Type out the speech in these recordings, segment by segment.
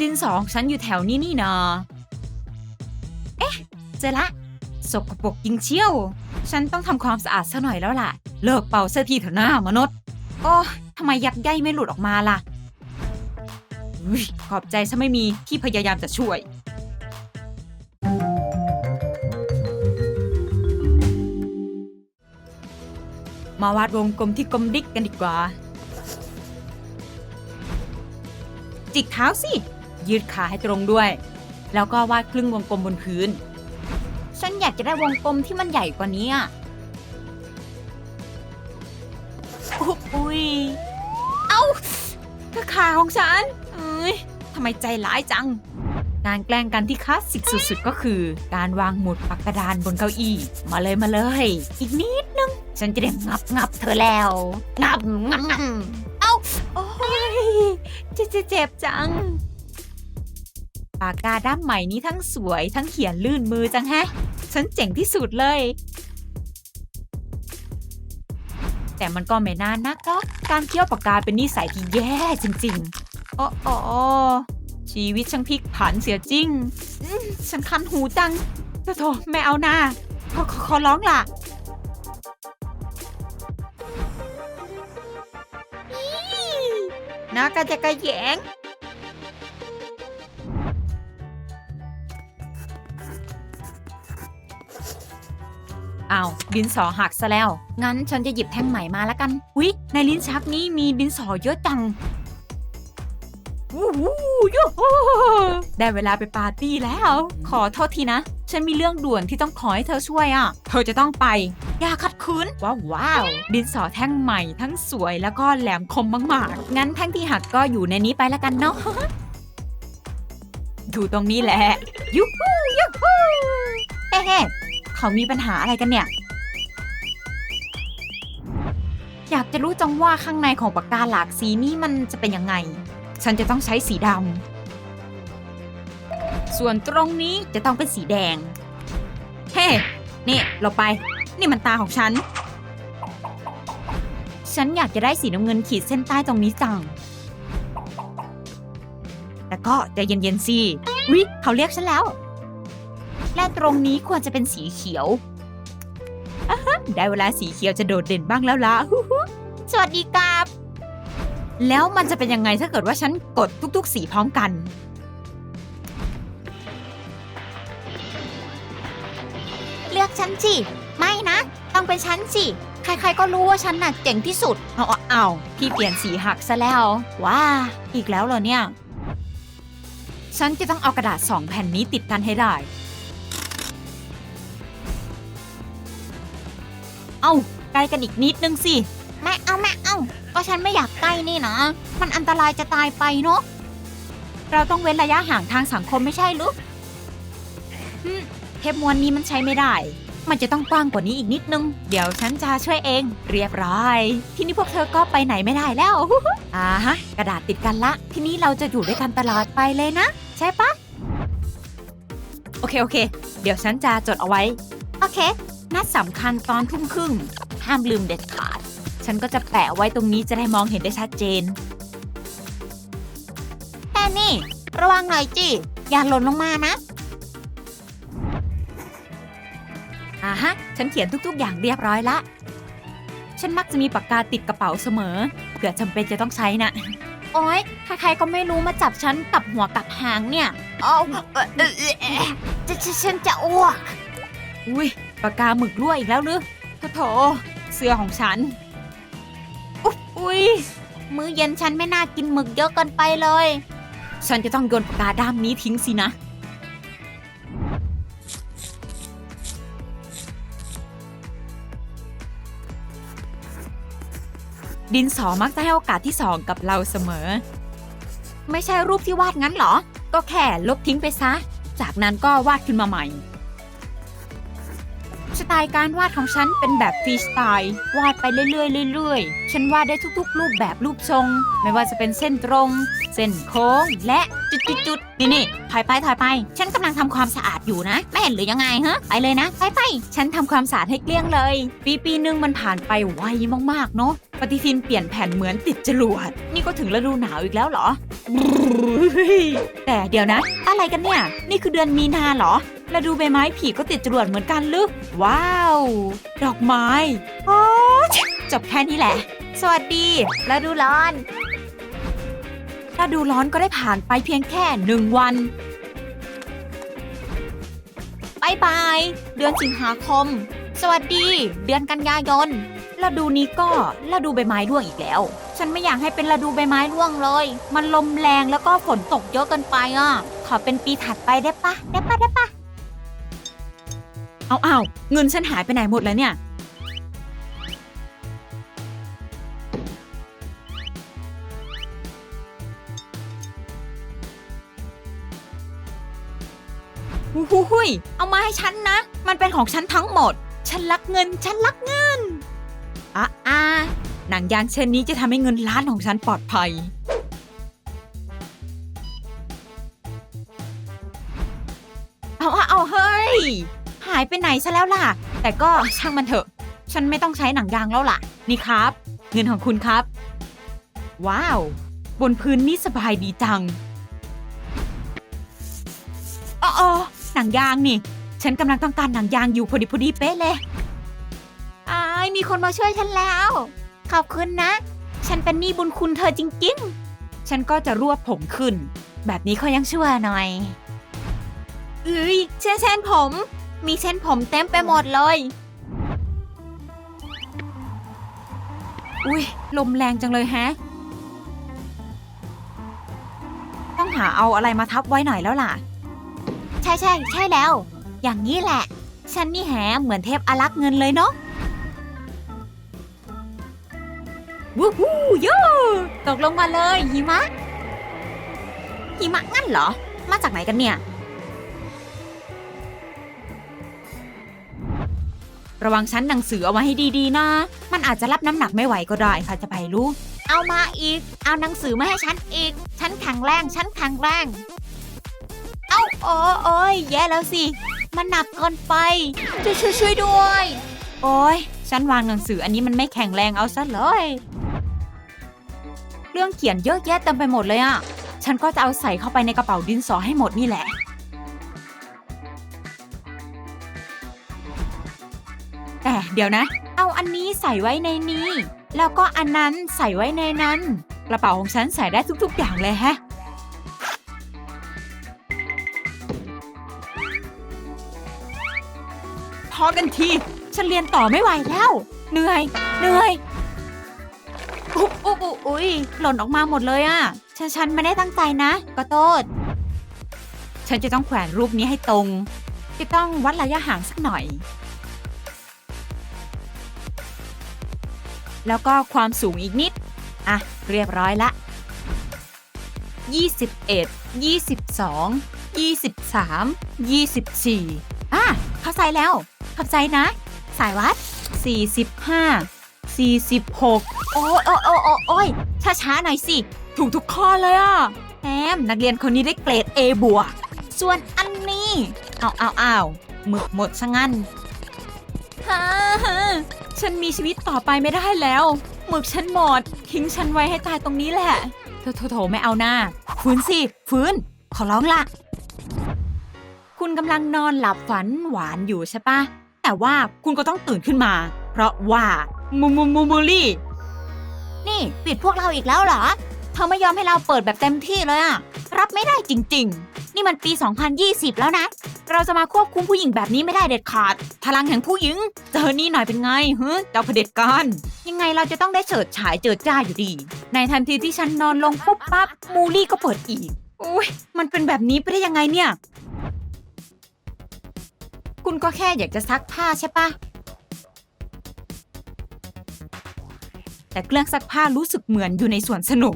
ดินสอของฉันอยู่แถวนี้นี่นาเอ๊ะ เจอละ สกปรกยิงเชี่ยว ฉันต้องทำความสะอาดซะหน่อยแล้วล่ะ เลิกเป่าเสื้อทีเถอะหน้ามนุษย์ โอ้ทำไมยักใยไม่หลุดออกมาล่ะขอบใจฉันไม่มีที่พยายามจะช่วย มาวาดวงกลมที่กลมดิกกันดีกว่า จิกเท้าสิ ยืดขาให้ตรงด้วย แล้วก็วาดครึ่งวงกลมบนพื้น ฉันอยากจะได้วงกลมที่มันใหญ่กว่านี้อะอุ้ย เอ้าก็ขาของฉันเอ้ยทำไมใจร้ายจัง การแกล้งกันที่คลาสสิกสุดๆ ก็คือ การวางหมุดปากกระดานบนเก้าอี้ มาเลยมาเลย อีกนิดนึง ฉันจะได้งับงับเธอแล้ว งับงับงับเอ้า โอ้ยเจ็บเจ็บจัง ปากกาด้ามใหม่นี้ทั้งสวยทั้งเขียนลื่นมือจังแฮะ ฉันเจ๋งที่สุดเลย แต่มันก็ไม่นานนักหรอกการเคี้ยวปากกาเป็นนิสัยที่แย่จริงๆโอ้โอชีวิตช่างพลิกผันเสียจริง ฉันคันหูจังโธ่ไม่เอาหน้าขอขอขอร้องล่ะนากระจะกระแยง อ้าวดินสอหักซะแล้ว งั้นฉันจะหยิบแท่งใหม่มาแล้วกันอุ๊ยในลิ้นชักนี้มีดินสอเยอะจังวู้วู้ยูได้เวลาไปปาร์ตี้แล้ว ขอโทษทีนะ ฉันมีเรื่องด่วนที่ต้องขอให้เธอช่วยอะ เธอจะต้องไป อย่าขัดขืน ว้าวว้าว ดินสอแท่งใหม่ทั้งสวยแล้วก็แหลมคมมากๆ งั้นแท่งที่หักก็อยู่ในนี้ไปแล้วกันเนาะดูตรงนี้แหละยูฮูยูฮูเฮ้ เขามีปัญหาอะไรกันเนี่ย อยากจะรู้จังว่าข้างในของปากกาหลากสีนี้มันจะเป็นยังไง ฉันจะต้องใช้สีดำ ส่วนตรงนี้จะต้องเป็นสีแดง เฮ้ นี่เราไป นี่มันตาของฉัน ฉันอยากจะได้สีน้ำเงินขีดเส้นใต้ตรงนี้จัง แต่ก็ใจเย็นๆสิวิเขาเรียกฉันแล้ว และตรงนี้ควรจะเป็นสีเขียวอะฮะได้เวลาสีเขียวจะโดดเด่นบ้างแล้วล่ะฮู้ฮู้สวัสดีครับ แล้วมันจะเป็นยังไงถ้าเกิดว่าฉันกดทุก ๆ สีพร้อมกัน เลือกฉันสิ ไม่นะ ต้องเป็นฉันสิ ใครๆก็รู้ว่าฉันน่ะเจ๋งที่สุด เอาเอาเอาพี่เปลี่ยนสีหักซะแล้ว ว้า อีกแล้วเหรอเนี่ย ฉันจะต้องเอากระดาษสองแผ่นนี้ติดกันให้ได้ เอาใกล้กันอีกนิดนึงสิไม่เอาไม่เอาก็ฉันไม่อยากใกล้นี่นะ มันอันตรายจะตายไปเนาะ เราต้องเว้นระยะห่างทางสังคมไม่ใช่หรือเทปม้วนนี้มันใช้ไม่ได้ มันจะต้องกว้างกว่านี้อีกนิดนึง เดี๋ยวฉันจะช่วยเอง เรียบร้อย ทีนี้พวกเธอก็ไปไหนไม่ได้แล้ว อ่าฮะ กระดาษติดกันละ ทีนี้เราจะอยู่ด้วยกันตลอดไปเลยนะ ใช่ปะ โอเคโอเค เดี๋ยวฉันจะจดเอาไว้ โอเค นัดสำคัญตอนทุ่มครึ่ง ห้ามลืมเด็ดขาด ฉันก็จะแปะไว้ตรงนี้จะได้มองเห็นได้ชัดเจนแค่นี้ระวังหน่อยจิ อย่าหล่นลงมานะอ่าฮะ ฉันเขียนทุกๆ อย่างเรียบร้อยละ ฉันมักจะมีปากกาติดกระเป๋าเสมอ เผื่อจำเป็นจะต้องใช้นะ โอ๊ย ใครๆก็ไม่รู้มาจับฉันกับหัวกับหางเนี่ย เอาเอ่อเอ่อเอ่อเอ่อจะจะฉันจะอ้วก อุ้ย ปากกาหมึกรั่วอีกแล้วหรือโถโถเสื้อของฉัน อุ๊ยอุ้ยมื้อเย็นฉันไม่น่ากินหมึกเยอะเกินไปเลย ฉันจะต้องโยนปากกาด้ามนี้ทิ้งสินะ ดินสอมักจะให้โอกาสที่สองกับเราเสมอ ไม่ใช่รูปที่วาดงั้นเหรอ ก็แค่ลบทิ้งไปซะ จากนั้นก็วาดขึ้นมาใหม่ ตล์การวาดของฉันเป็นแบบฟรีสไตล์ วาดไปเรื่อยๆเรื่อยๆ ฉันวาดได้ทุกๆ รูปแบบรูปทรง ไม่ว่าจะเป็นเส้นตรง เส้นโค้ง และจุดๆๆนี่นี่ถอยไปถอยไป ฉันกำลังทำความสะอาดอยู่นะ ไม่เห็นหรือยังไงฮะไปเลยนะไปไปฉันทำความสะอาดให้เกลี้ยงเลย ปีปีหนึ่งมันผ่านไปไวมากๆเนาะปฏิทินเปลี่ยนแผ่นเหมือนติดจรวด นี่ก็ถึงฤดูหนาวอีกแล้วเหรอ แต่เดี๋ยวนะ อะไรกันเนี่ย นี่คือเดือนมีนาเหรอ แล้วดูใบไม้ผีก็ติดจรวดเหมือนกันลึก ว้าว ดอกไม้โอ้จบแค่นี้แหละ สวัสดีแล้วดูร้อนถ้าดูร้อนก็ได้ผ่านไปเพียงแค่หนึ่งวันบายบาย เดือนสิงหาคม สวัสดี เดือนกันยายนฤดูนี้ก็ฤดูใบไม้ร่วงอีกแล้ว ฉันไม่อยากให้เป็นฤดูใบไม้ร่วงเลย มันลมแรงแล้วก็ฝนตกเยอะเกินไปอะ ขอเป็นปีถัดไปได้ปะได้ปะได้ปะ เอาเอาเงินฉันหายไปไหนหมดแล้วเนี่ย หูหูหุยเอามาให้ฉันนะ มันเป็นของฉันทั้งหมด ฉันรักเงิน ฉันรักเงินอะอะหนังยางเช่นนี้จะทำให้เงินล้านของฉันปลอดภัย เอาเอาเอาเฮ้ย หายไปไหนซะแล้วล่ะ แต่ก็ช่างมันเถอะ ฉันไม่ต้องใช้หนังยางแล้วล่ะ นี่ครับ เงินของคุณครับ ว้าว บนพื้นนี่สบายดีจังอ๋อหนังยางนี่ ฉันกำลังต้องการหนังยางอยู่พอดีพอดีเป๊ะเลยอายมีคนมาช่วยฉันแล้ว ขอบคุณนะ ฉันเป็นหนี้บุญคุณเธอจริงๆ ฉันก็จะรวบผมขึ้น แบบนี้เขายังชั่วหน่อยเอ้ยเช่นเส้นผม มีเส้นผมเต็มไปหมดเลย อุ้ยลมแรงจังเลยแฮะ ต้องหาเอาอะไรมาทับไว้หน่อยแล้วล่ะ ใช่ใช่ใช่แล้ว อย่างนี้แหละ ฉันนี่แหเหมือนเทพอารักษ์เงินเลยเนาะวู้ฮู้โย่ตกลงมาเลยหิมะหิมะงั้นเหรอ มาจากไหนกันเนี่ย ระวังชั้นหนังสือเอาไว้ให้ดีๆนะ มันอาจจะรับน้ำหนักไม่ไหวก็ได้ค่ะจะไปรู้ เอามาอีก เอาหนังสือมาให้ฉันอีก ฉันแข็งแรงฉันแข็งแรง เอาโอ้โอ้ยแย่แล้วสิ มันหนักเกินไป ช่วยช่วยช่วยด้วย โอ้ยฉันวางหนังสืออันนี้มันไม่แข็งแรงเอาซะเลย เรื่องเขียนเยอะแยะเต็มไปหมดเลยอะฉันก็จะเอาใส่เข้าไปในกระเป๋าดินสอให้หมดนี่แหละ แต่เดี๋ยวนะ เอาอันนี้ใส่ไว้ในนี้ แล้วก็อันนั้นใส่ไว้ในนั้น กระเป๋าของฉันใส่ได้ทุกๆ อย่างเลยแฮะ พอกันที ฉันเรียนต่อไม่ไหวแล้ว เหนื่อย เหนื่อยอุ๊บอุ๊บอุ๊อุ๊ยหล่นออกมาหมดเลยอะฉันฉันไม่ได้ตั้งใจนะ ก็โทษฉันจะต้องแขวนรูปนี้ให้ตรง จะต้องวัดระยะห่างสักหน่อย แล้วก็ความสูงอีกนิด อะ เรียบร้อยละ 21 22 23 24 อะ เข้าใจแล้วขอบใจนะ สายวัด 45 46 โอ้ยโอ้ยโอ้ยโอ้โอ้ยช้าๆหน่อยสิ ถูกทุกข้อเลยอะแอมนักเรียนคนนี้ได้เกรด A บวก ส่วนอันนี้ เอาเอาเอาหมึกหมดซะงั้น ฮ่าฮ่าฉันมีชีวิตต่อไปไม่ได้แล้ว หมึกฉันหมด ทิ้งฉันไว้ให้ตายตรงนี้แหละโถโถโถไม่เอาหน้า ฟื้นสิ ฟื้น ขอร้องละ คุณกำลังนอนหลับฝันหวานอยู่ใช่ปะ แต่ว่าคุณก็ต้องตื่นขึ้นมา เพราะว่ามูมูมูมูลี่ นี่ ปิดพวกเราอีกแล้วเหรอ เธอไม่ยอมให้เราเปิดแบบเต็มที่เลยอะรับไม่ได้จริง นี่มันปี 2020 แล้วนะ เราจะมาควบคุมผู้หญิงแบบนี้ไม่ได้เด็ดขาด พลังแห่งผู้หญิง เจอนี่หน่อยเป็นไงเฮ้เจ้าเผด็จการ ยังไงเราจะต้องได้เฉิดฉายเจิดจ้าอยู่ดี ในทันทีที่ฉันนอนลงปุ๊บปั๊บมูลี่ก็เปิดอีกอุ้ยมันเป็นแบบนี้ไปได้ยังไงเนี่ย คุณก็แค่อยากจะซักผ้าใช่ปะแต่เครื่องซักผ้ารู้สึกเหมือนอยู่ในสวนสนุก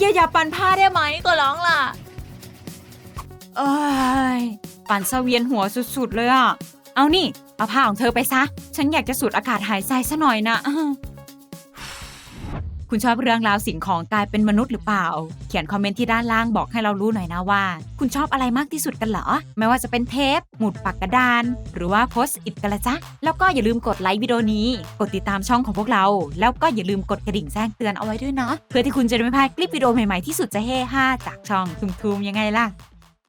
เย่อย่าอย่าปั่นผ้าได้ไหมก็ร้องล่ะเอ้ยปั่นเสวียนหัวสุดๆเลยอะ เอานี่ เอาผ้าของเธอไปซะ ฉันอยากจะสูดอากาศหายใจซะหน่อยนะ คุณชอบเรื่องราวสิ่งของกลายเป็นมนุษย์หรือเปล่า เขียนคอมเมนต์ที่ด้านล่างบอกให้เรารู้หน่อยนะว่า คุณชอบอะไรมากที่สุดกันเหรอ ไม่ว่าจะเป็นเทป หมุดปากกระดาน หรือว่าโพสต์อิดกันละจ๊ะแล้วก็อย่าลืมกดไลค์วิดีโอนี้ กดติดตามช่องของพวกเรา แล้วก็อย่าลืมกดกระดิ่งแจ้งเตือนเอาไว้ด้วยเนาะเพื่อที่คุณจะได้ไม่พลาดคลิปวิดีโอใหม่ๆที่สุดจะเฮฮาจากช่องทุมๆยังไงล่ะ